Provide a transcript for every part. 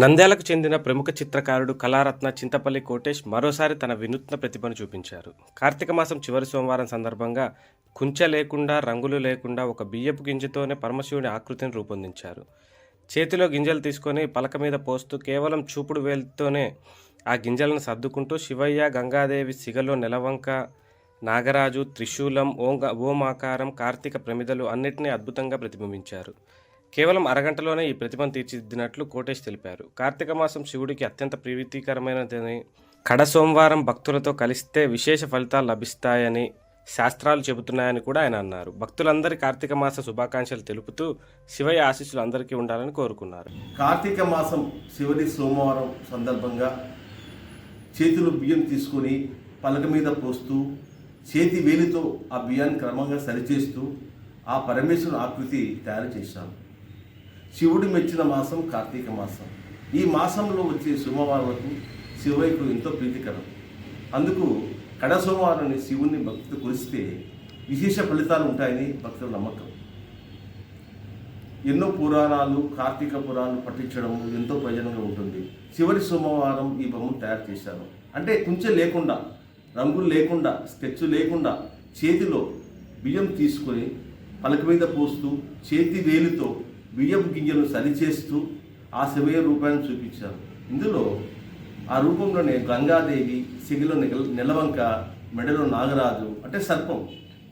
నంద్యాలకు చెందిన ప్రముఖ చిత్రకారుడు కళారత్న చింతపల్లి కోటేష్ మరోసారి తన వినూత్న ప్రతిభను చూపించారు. కార్తీక మాసం చివరి సోమవారం సందర్భంగా కుంచె లేకుండా రంగులు లేకుండా ఒక బియ్యపు గింజతోనే పరమశివుని ఆకృతిని రూపొందించారు. చేతిలో గింజలు తీసుకొని పలక మీద పోస్తూ కేవలం చూపుడు వేలుతోనే ఆ గింజలను సర్దుకుంటూ శివయ్య గంగాదేవి సిగలో నెలవంక నాగరాజు త్రిశూలం ఓం ఓమాకారం కార్తీక ప్రమిదలు అన్నిటినీ అద్భుతంగా ప్రతిబింబించారు. కేవలం అరగంటలోనే ఈ ప్రతిమను తీర్చిదిద్దినట్లు కోటేష్ తెలిపారు. కార్తీక మాసం శివుడికి అత్యంత ప్రీతికరమైనదని కడ సోమవారం భక్తులతో కలిస్తే విశేష ఫలితాలు లభిస్తాయని శాస్త్రాలు చెబుతున్నాయని కూడా ఆయన అన్నారు. భక్తులందరి కార్తీక మాస శుభాకాంక్షలు తెలుపుతూ శివయ్య ఆశీస్సులు అందరికీ ఉండాలని కోరుకున్నారు. కార్తీక మాసం శివుడి సోమవారం సందర్భంగా చేతిలో బియ్యం తీసుకొని పలక మీద పోస్తూ చేతి వేలితో ఆ బియ్యాన్ని క్రమంగా సరిచేస్తూ ఆ పరమేశ్వరుని ఆకృతి తయారు చేశాను శివుడు మెచ్చిన మాసం కార్తీక మాసం. ఈ మాసంలో వచ్చే సోమవారాలకు శివైపు ఎంతో ప్రీతికరం. అందుకు కడ సోమవారాన్ని శివుణ్ణి భక్తితో కొలిస్తే విశేష ఫలితాలు ఉంటాయని భక్తుల నమ్మకం. ఎన్నో పురాణాలు కార్తీక పురాణాలు పఠించడం ఎంతో ప్రయోజనంగా ఉంటుంది. చివరి సోమవారం ఈ బొమ్మను తయారు చేశారు. అంటే కుంచె లేకుండా రంగులు లేకుండా స్కెచ్ లేకుండా చేతిలో బియ్యం తీసుకొని పలక మీద పోస్తూ చేతి వేలితో బియ్యపు గింజలను సరిచేస్తూ ఆ శివయ్య రూపాన్ని చూపించాను ఇందులో ఆ రూపంలోనే గంగాదేవి సిగిలో నిగల- నెలవంక మెడలో నాగరాజు అంటే సర్పం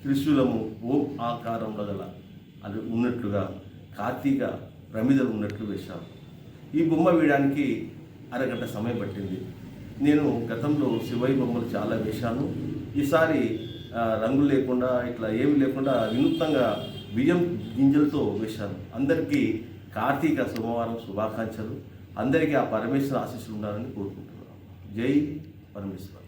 త్రిశూలము ఓం ఆకారంలో గల అది ఉన్నట్లుగా కార్తీక ప్రమిదలు ఉన్నట్లు వేశాను ఈ బొమ్మ వేయడానికి అరగంట సమయం పట్టింది. నేను గతంలో శివయ్య బొమ్మలు చాలా వేశాను. ఈసారి రంగులు లేకుండా ఇట్లా ఏమి లేకుండా వినూత్నంగా బియ్యం గింజలతో వేశాను అందరికీ కార్తీక సోమవారం శుభాకాంక్షలు. అందరికీ ఆ పరమేశ్వర ఆశీస్సులు ఉండాలని కోరుకుంటున్నాను జై పరమేశ్వర.